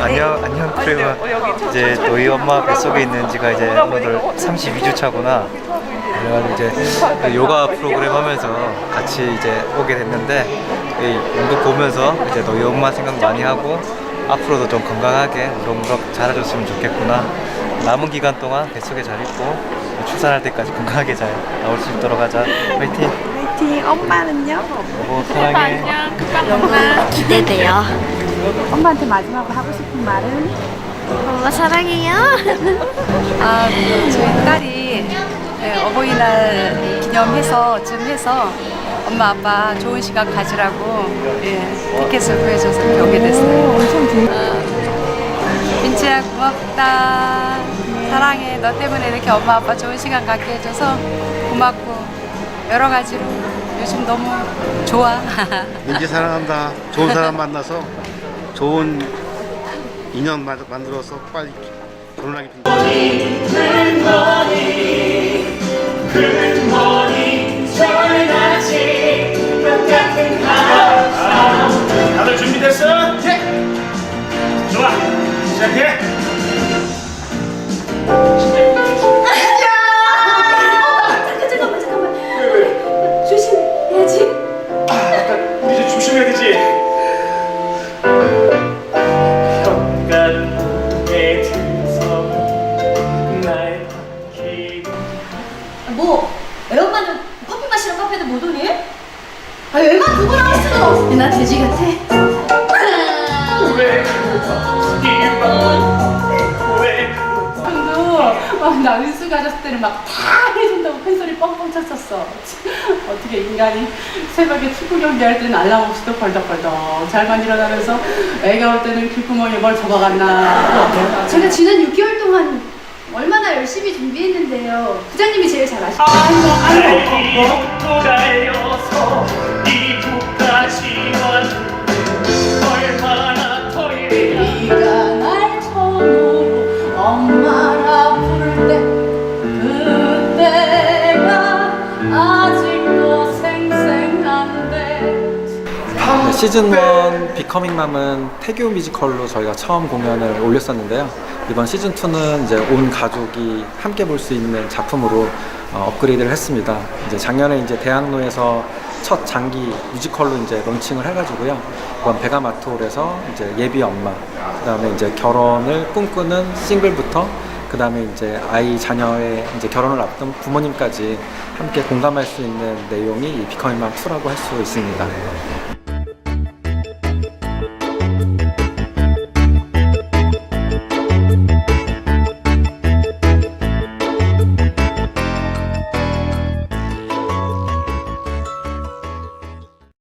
아니요 그래요 이제 너희 엄마 뱃속에 있는 지가 이제 오늘 32주 차구나 그래가지고 이제 요가 프로그램 하면서 같이 이제 오게 됐는데 이 운동 보면서 이제 너희 엄마 생각 많이 하고 앞으로도 좀 건강하게 무럭무럭 자라줬으면 좋겠구나 남은 기간 동안 뱃속에 잘 있고 출산할 때까지 건강하게 잘 나올 수 있도록 하자 화이팅 파이팅. 엄마는요? 여보 사랑해 엄마. 기대돼요. 엄마한테 마지막으로 하고 싶은 말은? 엄마 사랑해요. 아, 그 저희 딸이 네, 어버이날 기념해서 좀 해서 엄마 아빠 좋은 시간 가지라고 예, 티켓을 구해줘서 이렇게 오게 됐어요. 엄청 좋 민지야 고맙다. 사랑해. 너 때문에 이렇게 엄마 아빠 좋은 시간 갖게 해줘서 고맙고 여러 가지로 요즘 너무 좋아. 민지 사랑한다. 좋은 사람 만나서 좋은 인연 마- 만들어서 빨리 결혼하기 빈다. 다들 준비됐어? 네. 좋아. 시작해. 뭐 애엄마는 커피 마시러 카페도 못 오니? 아 애만 그걸 할 수는 없어. 나 돼지 같아. 왜 그러다 이만 왜 형도 어, 나 은수 가졌을 때는 막 다 해준다고 팬소리 뻥뻥 쳤었어. 어떻게 인간이 새벽에 축구 경기할 때는 알람 없이도 벌떡벌떡 잘만 일어나면서 애가 올 때는 귓구멍에 뭘 접어갔나. 제가 지난 6개월 동안 얼마나 열심히 준비했는데요. 부장님이 제일 잘 아시죠? 네가 날 처음으로 엄마 시즌 1 비커밍 맘은 태교 뮤지컬로 저희가 처음 공연을 올렸었는데요. 이번 시즌 2는 이제 온 가족이 함께 볼 수 있는 작품으로 어, 업그레이드를 했습니다. 이제 작년에 이제 대학로에서 첫 장기 뮤지컬로 이제 론칭을 해가지고요. 이번 베가마톨에서 이제 예비 엄마, 그다음에 이제 결혼을 꿈꾸는 싱글부터 그다음에 이제 아이 자녀의 이제 결혼을 앞둔 부모님까지 함께 공감할 수 있는 내용이 이 비커밍 맘 2라고 할 수 있습니다.